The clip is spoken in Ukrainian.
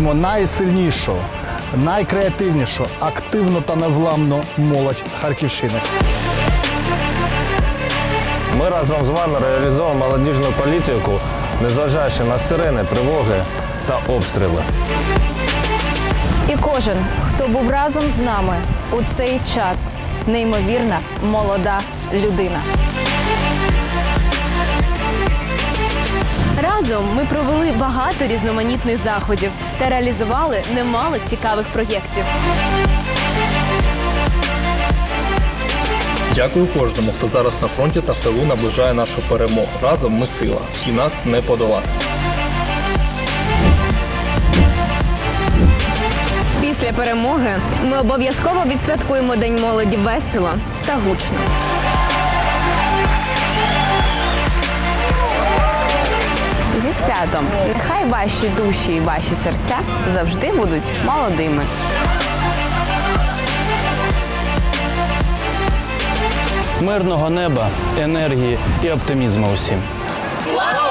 вітаємо найсильнішу, найкреативнішу, активну та незламну молодь Харківщини. Ми разом з вами реалізовуємо молодіжну політику, незважаючи на сирени, тривоги та обстріли. І кожен, хто був разом з нами у цей час, неймовірна молода людина. Разом ми провели багато різноманітних заходів та реалізували немало цікавих проєктів. Дякую кожному, хто зараз на фронті та в тилу наближає нашу перемогу. Разом ми сила, і нас не подолати. Після перемоги ми обов'язково відсвяткуємо День молоді весело та гучно. Святом нехай ваші душі і ваші серця завжди будуть молодими. Мирного неба, енергії і оптимізму усім. Слава